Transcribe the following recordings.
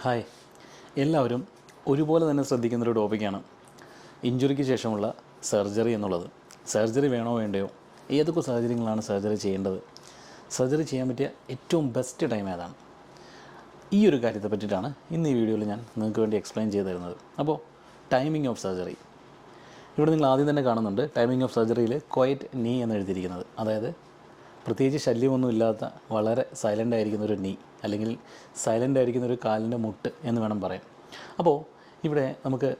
Hi. എല്ലാവരും ഒരുപോലെ തന്നെ ശ്രദ്ധിക്കുന്ന ഒരു ടോപ്പിക്കാണ്. ഇഞ്ചുറിക്ക് ശേഷമുള്ള സർജറി എന്നുള്ളത്. സർജറി വേണോ വേണ്ടയോ? ഏതൊക്കെ സാഹചര്യങ്ങളാണ് സർജറി ചെയ്യേണ്ടത്? സർജറി ചെയ്യാൻ പറ്റിയ ഏറ്റവും ബെസ്റ്റ് ടൈം ഏതാണ്? ഈ ഒരു കാര്യത്തെ പറ്റിയിട്ടാണ് ഇന്ന് ഈ വീഡിയോയിൽ ഞാൻ നിങ്ങൾക്ക് വേണ്ടി എക്സ്പ്ലെയിൻ ചെയ്തു തരുന്നത്. അപ്പോൾ ടൈമിംഗ് ഓഫ് സർജറി ഇവിടെ നിങ്ങൾ ആദ്യം തന്നെ കാണുന്നുണ്ട് ടൈമിംഗ് ഓഫ് സർജറിയിൽ ക്വയറ്റ് നീ എന്ന് എഴുതിയിരിക്കുന്നത്. അതായത് പ്രത്യേകിച്ച് ശല്യമൊന്നും ഇല്ലാത്ത വളരെ സൈലന്റ് ആയിരിക്കുന്ന ഒരു നീ അല്ലെങ്കിൽ സൈലന്റ് ആയിരിക്കുന്ന ഒരു കാലിന്റെ മുട്ട് എന്ന് വേണം പറയാം അപ്പോൾ ഇവിടെ നമുക്ക്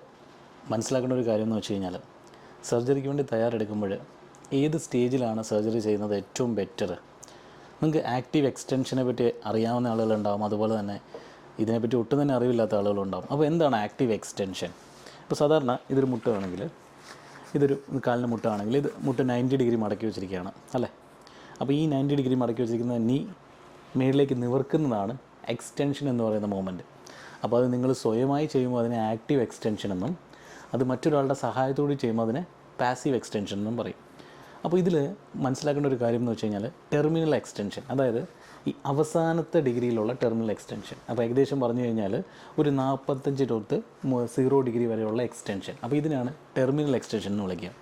മനസ്സിലാക്കേണ്ട ഒരു കാര്യം എന്ന് വെച്ച് കഴിഞ്ഞാൽ സർജറിക്ക് വേണ്ടി തയ്യാറെടുക്കുമ്പോൾ ഏത് സ്റ്റേജിലാണ് സർജറി ചെയ്യുന്നത് ഏറ്റവും ബെറ്റർ നിങ്ങൾക്ക് ആക്റ്റീവ് എക്സ്റ്റൻഷനെ പറ്റി അറിയാവുന്ന ആളുകളുണ്ടാവും അതുപോലെ തന്നെ ഇതിനെപ്പറ്റി ഒട്ടും തന്നെ അറിവില്ലാത്ത ആളുകളുണ്ടാവും. അപ്പോൾ എന്താണ് ആക്റ്റീവ് എക്സ്റ്റൻഷൻ ഇപ്പോൾ സാധാരണ ഇതൊരു മുട്ടാണെങ്കിൽ ഇതൊരു കാലിന് മുട്ടാണെങ്കിൽ ഇത് മുട്ട് നയന്റി ഡിഗ്രി മടക്കി വെച്ചിരിക്കുകയാണ് അല്ലേ? അപ്പോൾ ഈ നയന്റി ഡിഗ്രി മടക്കി വെച്ചിരിക്കുന്ന നീ മേളിലേക്ക് നിവർക്കുന്നതാണ് എക്സ്റ്റൻഷൻ എന്ന് പറയുന്ന മൂമെന്റ് അപ്പോൾ അത് നിങ്ങൾ സ്വയമായി ചെയ്യുമ്പോൾ അതിനെ ആക്റ്റീവ് എക്സ്റ്റൻഷൻ എന്നും അത് മറ്റൊരാളുടെ സഹായത്തോടെ ചെയ്യുമ്പോൾ അതിനെ പാസീവ് എക്സ്റ്റൻഷൻ എന്നും പറയും. അപ്പോൾ ഇതിൽ മനസ്സിലാക്കേണ്ട ഒരു കാര്യം എന്ന് വെച്ച് കഴിഞ്ഞാൽ ടെർമിനൽ എക്സ്റ്റൻഷൻ അതായത് ഈ അവസാനത്തെ ഡിഗ്രിയിലുള്ള ടെർമിനൽ എക്സ്റ്റൻഷൻ. അപ്പോൾ ഏകദേശം പറഞ്ഞു കഴിഞ്ഞാൽ ഒരു നാൽപ്പത്തഞ്ച് തൊട്ട് സീറോ ഡിഗ്രി വരെയുള്ള എക്സ്റ്റൻഷൻ. അപ്പോൾ ഇതിനാണ് ടെർമിനൽ എക്സ്റ്റൻഷൻ എന്ന് വിളിക്കുക.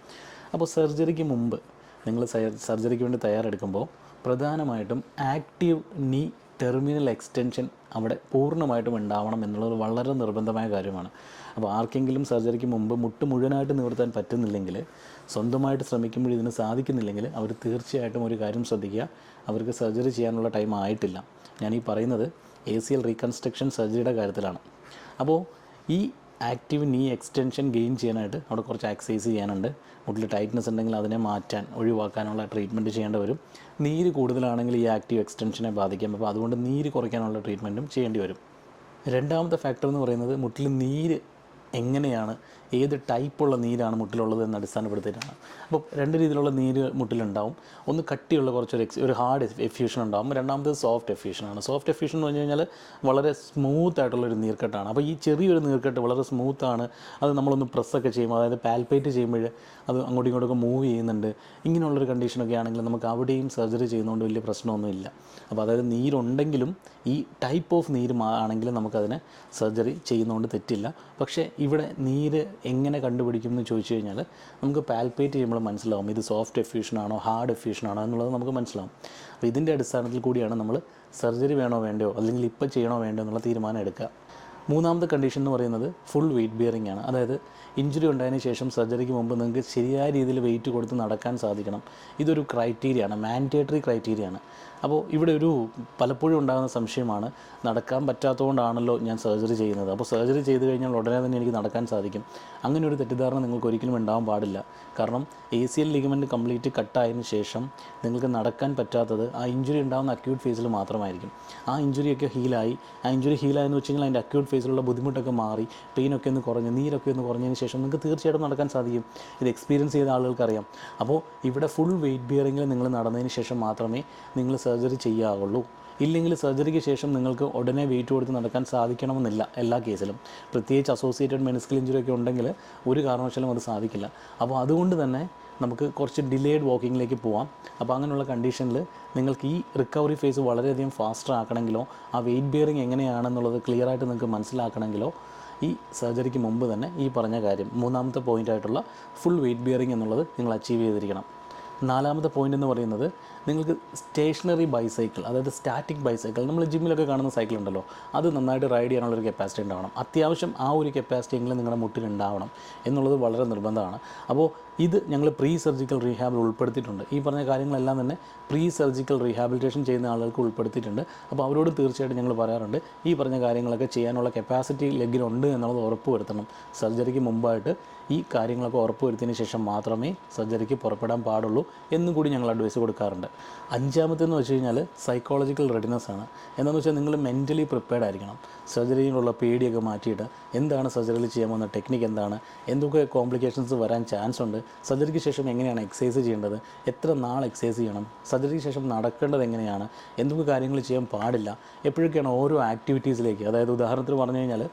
അപ്പോൾ സർജറിക്ക് മുമ്പ് നിങ്ങൾ സർജറിക്ക് വേണ്ടി തയ്യാറെടുക്കുമ്പോൾ പ്രധാനമായിട്ടും ആക്റ്റീവ് നീ ടെർമിനൽ എക്സ്റ്റൻഷൻ അവിടെ പൂർണമായിട്ടും ഉണ്ടാവണം എന്നുള്ളത് വളരെ നിർബന്ധമായ കാര്യമാണ്. അപ്പോൾ ആർക്കെങ്കിലും സർജറിക്ക് മുമ്പ് മുട്ട് മുഴുവനായിട്ട് നിവർത്താൻ പറ്റുന്നില്ലെങ്കിൽ സ്വന്തമായിട്ട് ശ്രമിക്കുമ്പോൾ ഇതിന് സാധിക്കുന്നില്ലെങ്കിൽ അവർ തീർച്ചയായിട്ടും ഒരു കാര്യം ശ്രദ്ധിക്കുക. അവർക്ക് സർജറി ചെയ്യാനുള്ള ടൈം ആയിട്ടില്ല. ഞാൻ ഈ പറയുന്നത് എ സി എൽ റീകൺസ്ട്രക്ഷൻ സർജറിയുടെ കാര്യത്തിലാണ്. അപ്പോൾ ഈ ആക്റ്റീവ് നീ എക്സ്റ്റൻഷൻ ഗെയിൻ ചെയ്യാനായിട്ട് അവിടെ കുറച്ച് എക്സസൈസ് ചെയ്യാനുണ്ട്. മുട്ടിൽ ടൈറ്റ്നസ് ഉണ്ടെങ്കിൽ അതിനെ മാറ്റാൻ ഒഴിവാക്കാനുള്ള ട്രീറ്റ്മെന്റ് ചെയ്യേണ്ടി വരും. നീര് കൂടുതലാണെങ്കിൽ ഈ ആക്റ്റീവ് എക്സ്റ്റൻഷനെ ബാധിക്കാം. അപ്പോൾ അതുകൊണ്ട് നീര് കുറയ്ക്കാനുള്ള ട്രീറ്റ്മെന്റും ചെയ്യേണ്ടി വരും. രണ്ടാമത്തെ ഫാക്ടർ എന്ന് പറയുന്നത് മുട്ടിൽ നീര് എങ്ങനെയാണ് ഏത് ടൈപ്പുള്ള നീരാണ് മുട്ടിലുള്ളത് എന്ന് അടിസ്ഥാനപ്പെടുത്തിയിട്ടാണ്. അപ്പോൾ രണ്ട് രീതിയിലുള്ള നീര് മുട്ടിലുണ്ടാവും. ഒന്ന് കട്ടിയുള്ള കുറച്ചൊരു എക്സ് ഒരു ഹാർഡ് എഫ്യൂഷൻ ഉണ്ടാവും. രണ്ടാമത് സോഫ്റ്റ് എഫ്യൂഷനാണ് സോഫ്റ്റ് എഫ്യൂഷൻ എന്ന് പറഞ്ഞു കഴിഞ്ഞാൽ വളരെ സ്മൂത്ത് ആയിട്ടുള്ള ഒരു നീർക്കെട്ടാണ്. അപ്പോൾ ഈ ചെറിയൊരു നീർക്കെട്ട് വളരെ സ്മൂത്താണ് അത് നമ്മളൊന്ന് പ്രസ്സൊക്കെ ചെയ്യുമ്പോൾ അതായത് പാൽപ്പേറ്റ് ചെയ്യുമ്പോൾ അത് അങ്ങോട്ടും ഇങ്ങോട്ടൊക്കെ മൂവ് ചെയ്യുന്നുണ്ട്. ഇങ്ങനെയുള്ളൊരു കണ്ടീഷനൊക്കെ ആണെങ്കിൽ നമുക്ക് അവിടെയും സർജറി ചെയ്യുന്നതുകൊണ്ട് വലിയ പ്രശ്നമൊന്നുമില്ല അപ്പോൾ അതായത് നീരുണ്ടെങ്കിലും ഈ ടൈപ്പ് ഓഫ് നീര് ആണെങ്കിലും നമുക്കതിനെ സർജറി ചെയ്യുന്നതുകൊണ്ട് തെറ്റില്ല. പക്ഷേ ഇവിടെ നീര് എങ്ങനെ കണ്ടുപിടിക്കും എന്ന് ചോദിച്ചു കഴിഞ്ഞാൽ നമുക്ക് പാൽപ്പേറ്റ് ചെയ്യുമ്പോൾ മനസ്സിലാവും ഇത് സോഫ്റ്റ് എഫ്യൂഷനാണോ ഹാർഡ് എഫ്യൂഷനാണോ എന്നുള്ളത് നമുക്ക് മനസ്സിലാവും. അപ്പോൾ ഇതിന്റെ അടിസ്ഥാനത്തിൽ കൂടിയാണ് നമ്മൾ സർജറി വേണോ വേണ്ടയോ അല്ലെങ്കിൽ ഇപ്പോൾ ചെയ്യണോ വേണ്ടോ എന്നുള്ള തീരുമാനം എടുക്കുക. മൂന്നാമത്തെ കണ്ടീഷൻ എന്ന് പറയുന്നത് ഫുൾ വെയിറ്റ് ബിയറിംഗ് ആണ്. അതായത് ഇഞ്ചുറി ഉണ്ടായതിന് ശേഷം സർജറിക്ക് മുമ്പ് നിങ്ങൾക്ക് ശരിയായ രീതിയിൽ വെയിറ്റ് കൊടുത്ത് നടക്കാൻ സാധിക്കണം. ഇതൊരു ക്രൈറ്റീരിയ ആണ് മാൻഡേറ്ററി ക്രൈറ്റീരിയ ആണ്. അപ്പോൾ ഇവിടെ ഒരു പലപ്പോഴും ഉണ്ടാകുന്ന സംശയമാണ് നടക്കാൻ പറ്റാത്തതുകൊണ്ടാണല്ലോ ഞാൻ സർജറി ചെയ്യുന്നത്. അപ്പോൾ സർജറി ചെയ്ത് കഴിഞ്ഞാൽ ഉടനെ തന്നെ എനിക്ക് നടക്കാൻ സാധിക്കും. അങ്ങനെ ഒരു തെറ്റിദ്ധാരണ നിങ്ങൾക്ക് ഒരിക്കലും ഉണ്ടാവാൻ പാടില്ല. കാരണം A C L ligament complete കട്ടായതിനു ശേഷം നിങ്ങൾക്ക് നടക്കാൻ പറ്റാത്തത് ആ ഇഞ്ചുറി ഉണ്ടാകുന്ന അക്യൂട്ട് ഫേസിൽ മാത്രമായിരിക്കും. ആ ഇഞ്ചുറിയൊക്കെ ഹീലായി ആ ഇഞ്ചുറി ഹീലായെന്ന് വെച്ച് കഴിഞ്ഞാൽ അതിന്റെ അക്യൂട്ട് ഫേസിലുള്ള ബുദ്ധിമുട്ടൊക്കെ മാറി പെയിനൊക്കെ ഒന്ന് കുറഞ്ഞ് നീരൊക്കെ ഒന്ന് കുറഞ്ഞതിന് ശേഷം നിങ്ങൾക്ക് തീർച്ചയായിട്ടും നടക്കാൻ സാധിക്കും. ഇത് എക്സ്പീരിയൻസ് ചെയ്ത ആളുകൾക്കറിയാം. അപ്പോൾ ഇവിടെ ഫുൾ വെയിറ്റ് ബിയറിങ്ങിൽ നിങ്ങൾ നടന്നതിന് ശേഷം മാത്രമേ നിങ്ങൾ സർജറി ചെയ്യാവുള്ളൂ. ഇല്ലെങ്കിൽ സർജറിക്ക് ശേഷം നിങ്ങൾക്ക് ഉടനെ വെയിറ്റ് കൊടുത്ത് നടക്കാൻ സാധിക്കണമെന്നില്ല എല്ലാ കേസിലും. പ്രത്യേകിച്ച് അസോസിയേറ്റഡ് മെനിസ്കൽ ഇഞ്ചുറി ഒക്കെ ഉണ്ടെങ്കിൽ ഒരു കാരണവശാലും അത് സാധിക്കില്ല. അപ്പോൾ അതുകൊണ്ട് തന്നെ നമുക്ക് കുറച്ച് ഡിലേഡ് വാക്കിങ്ങിലേക്ക് പോവാം. അപ്പോൾ അങ്ങനെയുള്ള കണ്ടീഷനിൽ നിങ്ങൾക്ക് ഈ റിക്കവറി ഫേസ് വളരെയധികം ഫാസ്റ്റർ ആക്കണമെങ്കിലോ ആ വെയിറ്റ് ബിയറിംഗ് എങ്ങനെയാണെന്നുള്ളത് ക്ലിയർ ആയിട്ട് നിങ്ങൾക്ക് മനസ്സിലാക്കണമെങ്കിലോ ഈ സർജറിക്ക് മുമ്പ് തന്നെ ഈ പറഞ്ഞ കാര്യം മൂന്നാമത്തെ പോയിന്റായിട്ടുള്ള ഫുൾ വെയിറ്റ് ബിയറിംഗ് എന്നുള്ളത് നിങ്ങൾ അച്ചീവ് ചെയ്തിരിക്കണം. നാലാമത്തെ പോയിന്റ് എന്ന് പറയുന്നത് നിങ്ങൾക്ക് സ്റ്റേഷനറി ബൈസൈക്കിൾ അതായത് സ്റ്റാറ്റിക് ബൈസൈക്കിൾ നമ്മൾ ജിമ്മിലൊക്കെ കാണുന്ന സൈക്കിൾ ഉണ്ടല്ലോ അത് നന്നായിട്ട് റൈഡ് ചെയ്യാനുള്ള ഒരു കപ്പാസിറ്റി ഉണ്ടാവണം. അത്യാവശ്യം ആ ഒരു കപ്പാസിറ്റി എങ്കിലും നിങ്ങളുടെ മുട്ടിൽ ഉണ്ടാവണം എന്നുള്ളത് വളരെ നിർബന്ധമാണ്. അപ്പോൾ ഇത് ഞങ്ങൾ പ്രീ സർജിക്കൽ റീഹാബിൽ ഉൾപ്പെടുത്തിയിട്ടുണ്ട്. ഈ പറഞ്ഞ കാര്യങ്ങളെല്ലാം തന്നെ പ്രീ സർജിക്കൽ റീഹാബിലിറ്റേഷൻ ചെയ്യുന്ന ആളുകൾക്ക് ഉൾപ്പെടുത്തിയിട്ടുണ്ട്. അപ്പോൾ അവരോട് തീർച്ചയായിട്ടും ഞങ്ങൾ പറയാറുണ്ട് ഈ പറഞ്ഞ കാര്യങ്ങളൊക്കെ ചെയ്യാനുള്ള കപ്പാസിറ്റി ലെഗിലുണ്ട് എന്നുള്ളത് ഉറപ്പ് വരുത്തണം സർജറിക്ക് മുമ്പായിട്ട് ഈ കാര്യങ്ങളൊക്കെ ഉറപ്പുവരുത്തിയതിന് ശേഷം മാത്രമേ സർജറിക്ക് പുറപ്പെടാൻ പാടുള്ളൂ എന്നും കൂടി ഞങ്ങൾ അഡ്വൈസ് കൊടുക്കാറുണ്ട്. അഞ്ചാമത്തെന്ന് വെച്ച് കഴിഞ്ഞാൽ സൈക്കോളജിക്കൽ റെഡിനെസ് ആണ്. എന്താണെന്ന് വെച്ചാൽ നിങ്ങൾ മെന്റലി പ്രിപ്പയർഡ് ആയിരിക്കണം. സർജറിയിലുള്ള പേടിയൊക്കെ മാറ്റിയിട്ട് എന്താണ് സർജറിയിൽ ചെയ്യാൻ പോകുന്ന ടെക്നിക്ക് എന്താണ്? എന്തൊക്കെ കോംപ്ലിക്കേഷൻസ് വരാൻ ചാൻസ് ഉണ്ട്? സർജറിക്ക് ശേഷം എങ്ങനെയാണ് എക്സസൈസ് ചെയ്യേണ്ടത്? എത്ര നാൾ എക്സസൈസ് ചെയ്യണം? സർജറിക്ക് ശേഷം നടക്കേണ്ടത് എങ്ങനെയാണ്? എന്തൊക്കെ കാര്യങ്ങൾ ചെയ്യാൻ പാടില്ല? എപ്പോഴൊക്കെയാണ് ഓരോ ആക്ടിവിറ്റീസിലേക്ക് അതായത് ഉദാഹരണത്തിന് പറഞ്ഞു കഴിഞ്ഞാൽ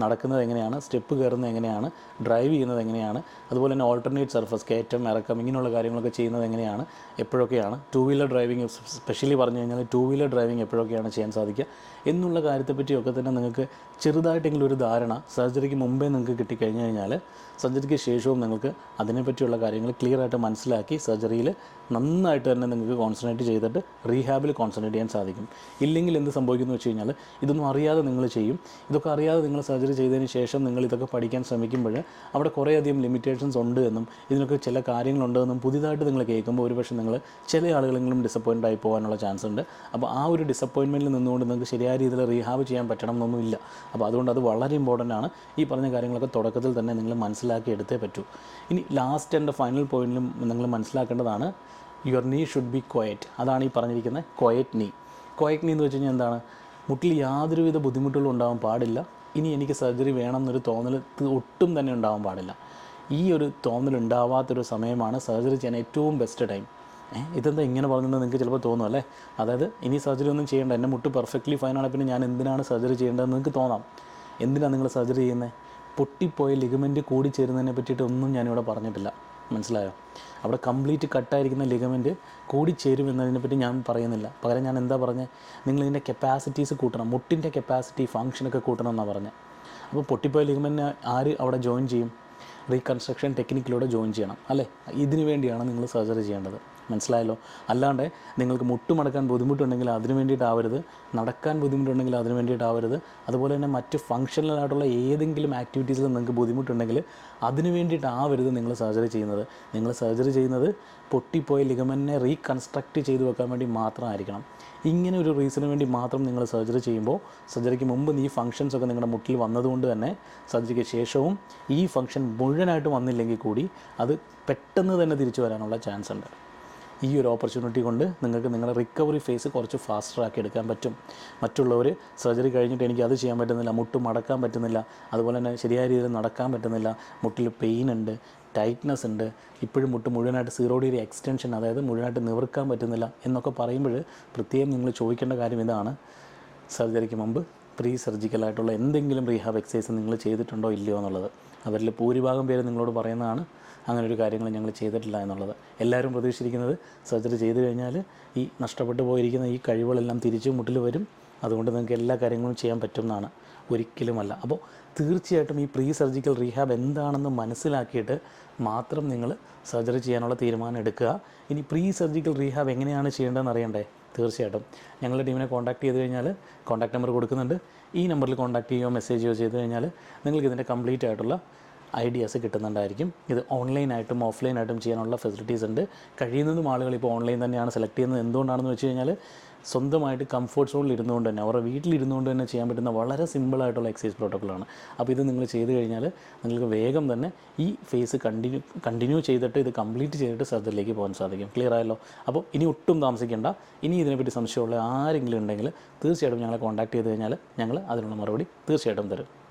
നടക്കുന്നത് എങ്ങനെയാണ് സ്റ്റെപ്പ് കയറുന്നത് എങ്ങനെയാണ് ഡ്രൈവ് ചെയ്യുന്നത് എങ്ങനെയാണ് അതുപോലെ തന്നെ ഓൾട്ടർനേറ്റ് സർഫസ് കയറ്റം ഇറക്കം ഇങ്ങനെയുള്ള കാര്യങ്ങളൊക്കെ ചെയ്യുന്നത് എങ്ങനെയാണ് എപ്പോഴൊക്കെയാണ് ടു വീലർ ഡ്രൈവിംഗ് സ്പെഷ്യലി പറഞ്ഞു കഴിഞ്ഞാൽ ടു വീലർ ഡ്രൈവിംഗ് എപ്പോഴൊക്കെയാണ് ചെയ്യാൻ സാധിക്കുക എന്നുള്ള കാര്യത്തെപ്പറ്റിയൊക്കെ തന്നെ നിങ്ങൾക്ക് ചെറുതായിട്ടെങ്കിലും ഒരു ധാരണ സർജറിക്ക് മുമ്പേ നിങ്ങൾക്ക് കിട്ടിക്കഴിഞ്ഞു കഴിഞ്ഞാൽ സർജറിക്ക് ശേഷവും നിങ്ങൾക്ക് അതിനെപ്പറ്റിയുള്ള കാര്യങ്ങൾ ക്ലിയർ ആയിട്ട് മനസ്സിലാക്കി സർജറിയിൽ നന്നായിട്ട് തന്നെ നിങ്ങൾക്ക് കോൺസെൻട്രേറ്റ് ചെയ്തിട്ട് റീഹാബിൽ കോൺസെൻട്രേറ്റ് ചെയ്യാൻ സാധിക്കും. ഇല്ലെങ്കിൽ എന്ത് സംഭവിക്കുന്നു വെച്ച് കഴിഞ്ഞാൽ ഇതൊന്നും അറിയാതെ നിങ്ങൾ ചെയ്യും. ഇതൊക്കെ അറിയാതെ നിങ്ങൾ സർജറി ചെയ്തതിന് ശേഷം നിങ്ങൾ ഇതൊക്കെ പഠിക്കാൻ ശ്രമിക്കുമ്പോൾ അവിടെ കുറേയധികം ലിമിറ്റേഷൻസ് ഉണ്ട് എന്നും ഇതിനൊക്കെ ചില കാര്യങ്ങളുണ്ടെന്നും പുതിയതായിട്ട് നിങ്ങൾ കേൾക്കുമ്പോൾ ഒരുപക്ഷെ നിങ്ങൾ ചില ആളുകളെങ്കിലും ഡിസപ്പോയിന്റ് ആയി പോകാനുള്ള ചാൻസ് ഉണ്ട്. അപ്പോൾ ആ ഒരു ഡിസപ്പോയിൻമെന്റിൽ നിന്നുകൊണ്ട് നിങ്ങൾക്ക് ശരിയായ രീതിയിൽ റീഹാബ് ചെയ്യാൻ പറ്റണം എന്നൊന്നുമില്ല അപ്പോൾ അതുകൊണ്ട് അത് വളരെ ഇമ്പോർട്ടന്റ് ആണ്. ഈ പറഞ്ഞ കാര്യങ്ങളൊക്കെ തുടക്കത്തിൽ തന്നെ നിങ്ങൾ മനസ്സിലാക്കി എടുത്തേ പറ്റൂ. ഇനി ലാസ്റ്റ് ആൻഡ് ഫൈനൽ പോയിന്റിലും നിങ്ങൾ മനസ്സിലാക്കേണ്ടതാണ് യുവർ നീ ഷുഡ് ബി ക്വയറ്റ് അതാണ് ഈ പറഞ്ഞിരിക്കുന്നത് ക്വയറ്റ് നീ ക്വയറ്റ് നീ എന്ന് വെച്ച് കഴിഞ്ഞാൽ എന്താണ്? മുട്ടിൽ യാതൊരുവിധ ബുദ്ധിമുട്ടുകളും ഉണ്ടാകാൻ പാടില്ല. ഇനി എനിക്ക് സർജറി വേണം എന്നൊരു തോന്നൽ ഒട്ടും തന്നെ ഉണ്ടാവാൻ പാടില്ല. ഈ ഒരു തോന്നൽ ഉണ്ടാവാത്തൊരു സമയമാണ് സർജറി ചെയ്യാൻ ഏറ്റവും ബെസ്റ്റ് ടൈം ഇതെന്താ ഇങ്ങനെ പറഞ്ഞെന്ന് നിങ്ങൾക്ക് ചിലപ്പോൾ തോന്നും അല്ലേ? അതായത് ഇനി സർജറി ഒന്നും ചെയ്യേണ്ട എന്റെ മുട്ട് പെർഫെക്റ്റ്ലി ഫൈനാണ് പിന്നെ ഞാൻ എന്തിനാണ് സർജറി ചെയ്യേണ്ടതെന്ന് നിങ്ങൾക്ക് തോന്നാം. എന്തിനാണ് നിങ്ങൾ സർജറി ചെയ്യുന്നത് പൊട്ടിപ്പോയ ലിഗമെന്റ് കൂടിച്ചേരുന്നതിനെ പറ്റിയിട്ട് ഒന്നും ഞാനിവിടെ പറഞ്ഞിട്ടില്ല. മനസ്സിലായോ? അവിടെ കംപ്ലീറ്റ് കട്ടായിരിക്കുന്ന ലിഗമെന്റ് കൂടിച്ചേരും എന്നതിനെപ്പറ്റി ഞാൻ പറയുന്നില്ല. പകരം ഞാൻ എന്താ പറഞ്ഞത് നിങ്ങൾ ഇതിന്റെ കപ്പാസിറ്റീസ് കൂട്ടണം. മുട്ടിന്റെ കപ്പാസിറ്റി ഫങ്ഷനൊക്കെ കൂട്ടണം എന്നാണ് പറഞ്ഞത് അപ്പോൾ പൊട്ടിപ്പോയ ലിഗമെന്റിനെ ആര് അവിടെ ജോയിൻ ചെയ്യും? റീകൺസ്ട്രക്ഷൻ ടെക്നിക്കിലൂടെ ജോയിൻ ചെയ്യണം. അല്ലേ? ഇതിനു വേണ്ടിയാണ് നിങ്ങൾ സർജറി ചെയ്യേണ്ടത്. മനസ്സിലായല്ലോ. അല്ലാണ്ട് നിങ്ങൾക്ക് മുട്ടുമടക്കാൻ ബുദ്ധിമുട്ടുണ്ടെങ്കിൽ അതിന് വേണ്ടിയിട്ടാവരുത്. നടക്കാൻ ബുദ്ധിമുട്ടുണ്ടെങ്കിൽ അതിന് വേണ്ടിയിട്ടാവരുത്. അതുപോലെ തന്നെ മറ്റ് ഫങ്ഷണലായിട്ടുള്ള ഏതെങ്കിലും ആക്ടിവിറ്റീസിൽ നിങ്ങൾക്ക് ബുദ്ധിമുട്ടുണ്ടെങ്കിൽ അതിന് വേണ്ടിയിട്ടാവരുത് നിങ്ങൾ സർജറി ചെയ്യുന്നത്. നിങ്ങൾ സർജറി ചെയ്യുന്നത് പൊട്ടിപ്പോയ ലിഗമെന്റിനെ റീകൺസ്ട്രക്റ്റ് ചെയ്തു വെക്കാൻ വേണ്ടി മാത്രമായിരിക്കണം. ഇങ്ങനെ ഒരു റീസണിന് വേണ്ടി മാത്രം നിങ്ങൾ സർജറി ചെയ്യുമ്പോൾ സർജറിക്ക് മുമ്പ് ഈ ഫങ്ഷൻസ് ഒക്കെ നിങ്ങളുടെ മുട്ടിൽ വന്നതുകൊണ്ട് തന്നെ സർജറിക്ക് ശേഷവും ഈ ഫങ്ഷൻ മുഴുവനായിട്ട് വന്നില്ലെങ്കിൽ കൂടി അത് പെട്ടെന്ന് തന്നെ തിരിച്ചു വരാനുള്ള ചാൻസ് ഉണ്ട്. ഈ ഒരു ഓപ്പർച്യൂണിറ്റി കൊണ്ട് നിങ്ങൾക്ക് നിങ്ങളുടെ റിക്കവറി ഫേസ് കുറച്ച് ഫാസ്റ്റർ ആക്കി എടുക്കാൻ പറ്റും. മറ്റുള്ളവർ സർജറി കഴിഞ്ഞിട്ട് എനിക്ക് അത് ചെയ്യാൻ പറ്റുന്നില്ല മുട്ട് മടക്കാൻ പറ്റുന്നില്ല അതുപോലെ തന്നെ ശരിയായ രീതിയിൽ നടക്കാൻ പറ്റുന്നില്ല മുട്ടിൽ പെയിൻ ഉണ്ട് ടൈറ്റ്നസ് ഉണ്ട് ഇപ്പോഴും മുട്ട് മുഴുവനായിട്ട് സീറോ ഡിഗ്രി എക്സ്റ്റൻഷൻ അതായത് മുഴുവനായിട്ട് നിവർക്കാൻ പറ്റുന്നില്ല എന്നൊക്കെ പറയുമ്പോൾ പ്രത്യേകം നിങ്ങൾ ചോദിക്കേണ്ട കാര്യം ഇതാണ്. സർജറിക്ക് മുമ്പ് പ്രീ സർജിക്കലായിട്ടുള്ള എന്തെങ്കിലും റീഹാബ് എക്സസൈസ് നിങ്ങൾ ചെയ്തിട്ടുണ്ടോ ഇല്ലയോ എന്നുള്ളത്. അവരിൽ ഭൂരിഭാഗം പേര് നിങ്ങളോട് പറയുന്നതാണ്. അങ്ങനെ ഒരു കാര്യങ്ങൾ ഞങ്ങൾ ചെയ്തിട്ടില്ല എന്നുള്ളത്. എല്ലാവരും പ്രതീക്ഷിച്ചിരിക്കുന്നത് സർജറി ചെയ്തു കഴിഞ്ഞാൽ ഈ നഷ്ടപ്പെട്ടു പോയിരിക്കുന്ന ഈ കഴിവുകളെല്ലാം തിരിച്ചു മുട്ടിൽ വരും. അതുകൊണ്ട് നിങ്ങൾക്ക് എല്ലാ കാര്യങ്ങളും ചെയ്യാൻ പറ്റുമെന്നാണ്. ഒരിക്കലുമല്ല. അപ്പോൾ തീർച്ചയായിട്ടും ഈ പ്രീ സർജിക്കൽ റീഹാബ് എന്താണെന്ന് മനസ്സിലാക്കിയിട്ട് മാത്രം നിങ്ങൾ സർജറി ചെയ്യാനുള്ള തീരുമാനം എടുക്കുക. ഇനി പ്രീ സർജിക്കൽ റീഹാബ് എങ്ങനെയാണ് ചെയ്യേണ്ടതെന്ന് അറിയണ്ടേ? തീർച്ചയായിട്ടും. ഞങ്ങളുടെ ടീമിനെ കോൺടാക്ട് ചെയ്ത് കഴിഞ്ഞാൽ കോൺടാക്ട് നമ്പർ കൊടുക്കുന്നുണ്ട്. ഈ നമ്പറിൽ കോൺടാക്ട് ചെയ്യുകയോ മെസ്സേജ് ചെയ്യുകയോ ചെയ്ത് കഴിഞ്ഞാൽ നിങ്ങൾക്ക് ഇതിന്റെ കംപ്ലീറ്റ് ആയിട്ടുള്ള ഐഡിയാസ് കിട്ടുന്നുണ്ടായിരിക്കും. ഇത് ഓൺലൈനായിട്ടും ഓഫ്ലൈനായിട്ടും ചെയ്യാനുള്ള ഫെസിലിറ്റീസ് ഉണ്ട്. കഴിയുന്നതും ആളുകൾ ഇപ്പോൾ ഓൺലൈൻ തന്നെയാണ് സെലക്ട് ചെയ്യുന്നത്. എന്തുകൊണ്ടാണെന്ന് വെച്ച് കഴിഞ്ഞാൽ സ്വന്തമായിട്ട് കംഫർട്ട് സോണിൽ ഇരുന്നുകൊണ്ട് തന്നെ അവരുടെ വീട്ടിലിരുന്നുകൊണ്ട് തന്നെ ചെയ്യാൻ പറ്റുന്ന വളരെ സിമ്പിളായിട്ടുള്ള എക്സൈസ് പ്രോട്ടോക്കോളാണ് അപ്പോൾ ഇത് നിങ്ങൾ ചെയ്ത് കഴിഞ്ഞാൽ നിങ്ങൾക്ക് വേഗം തന്നെ ഈ ഫേസ് കണ്ടിന്യൂ കണ്ടിന്യൂ ചെയ്തിട്ട് ഇത് കംപ്ലീറ്റ് ചെയ്തിട്ട് സർജറിയിലേക്ക് പോകാൻ സാധിക്കും. ക്ലിയർ ആയല്ലോ? അപ്പോൾ ഇനി ഒട്ടും താമസിക്കേണ്ട. ഇനി ഇതിനെപ്പറ്റി സംശയമുള്ള ആരെങ്കിലും ഉണ്ടെങ്കിൽ തീർച്ചയായിട്ടും ഞങ്ങളെ കോൺടാക്ട് ചെയ്ത് കഴിഞ്ഞാൽ ഞങ്ങൾ അതിനുള്ള മറുപടി തീർച്ചയായിട്ടും തരും.